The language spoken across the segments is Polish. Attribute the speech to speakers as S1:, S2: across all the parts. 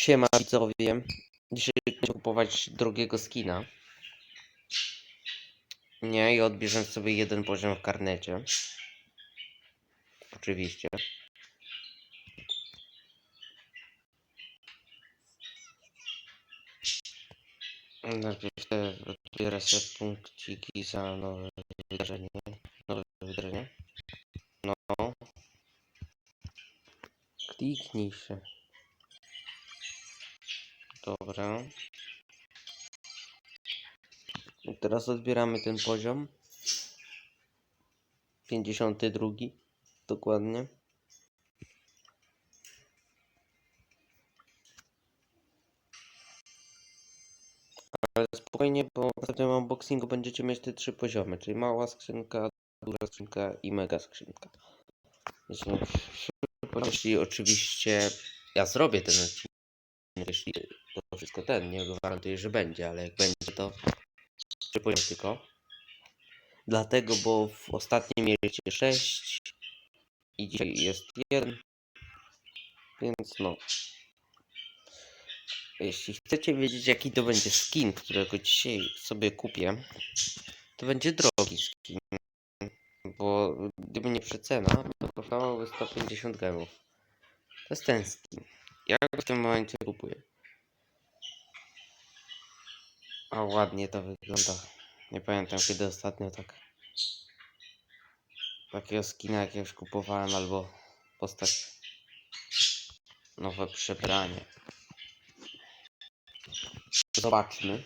S1: Siema widzowie. Dzisiaj będziemy kupować drogiego skina. Nie, i odbierzemy sobie jeden poziom w karnecie. Oczywiście. Najpierw te odbiorę sobie punkciki za nowe wydarzenie. Nowe wydarzenie. No. Kliknij się. Dobra. I teraz odbieramy ten poziom. 52. Dokładnie. Ale spokojnie, bo w następnym unboxingu będziecie mieć te trzy poziomy, czyli mała skrzynka, duża skrzynka i mega skrzynka. Szybko, Jeśli oczywiście ja zrobię ten odcinek, ten, nie gwarantuję, że będzie, ale jak będzie to poziomy tylko. Dlatego, bo w ostatnim mieliście 6 i dzisiaj jest jeden. Więc no. Jeśli chcecie wiedzieć jaki to będzie skin, którego dzisiaj sobie kupię, to będzie drogi skin. Bo gdyby nie przecena, to kosztowałoby 150 gemów. To jest ten skin. Ja go w tym momencie kupuję. A ładnie to wygląda. Nie pamiętam kiedy ostatnio tak takiego skina jakiegoś kupowałem albo postać nowe przebranie. Zobaczmy.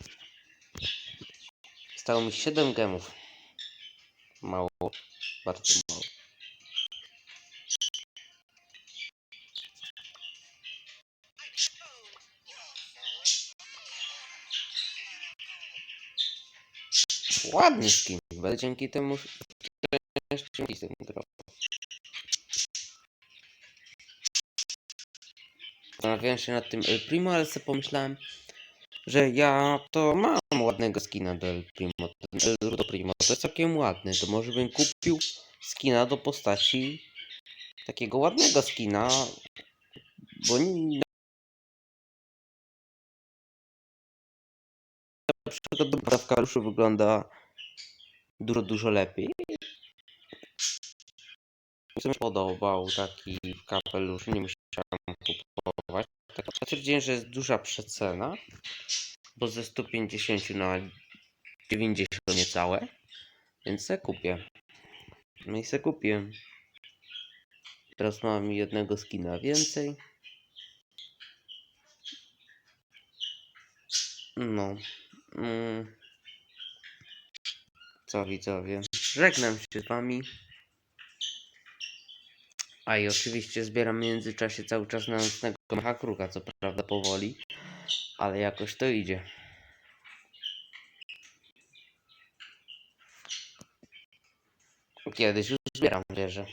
S1: Stało mi 7 gemów. Mało. Bardzo mało. Ładny skin. Będę dzięki temu jeszcze listek drogą. Zastanawiałem się nad tym El Primo, ale sobie pomyślałem, że ja to mam ładnego skina do El Primo. Ten El do Primo to jest całkiem ładny. To może bym kupił skina do postaci takiego ładnego skina, bo przykład dobra w kaluszu wygląda dużo, dużo lepiej. Mi się podobał taki kapelusz, nie musiałem kupować. Tak stwierdziłem, że jest duża przecena, bo ze 150 na 90 niecałe, więc se kupię. No i se kupiłem. Teraz mam jednego skina więcej. No. Mm. Co widzowie? Żegnam się z wami. A i oczywiście zbieram w międzyczasie cały czas na nocnego Hakruka, co prawda powoli, ale jakoś to idzie. Kiedyś już zbieram wieżę.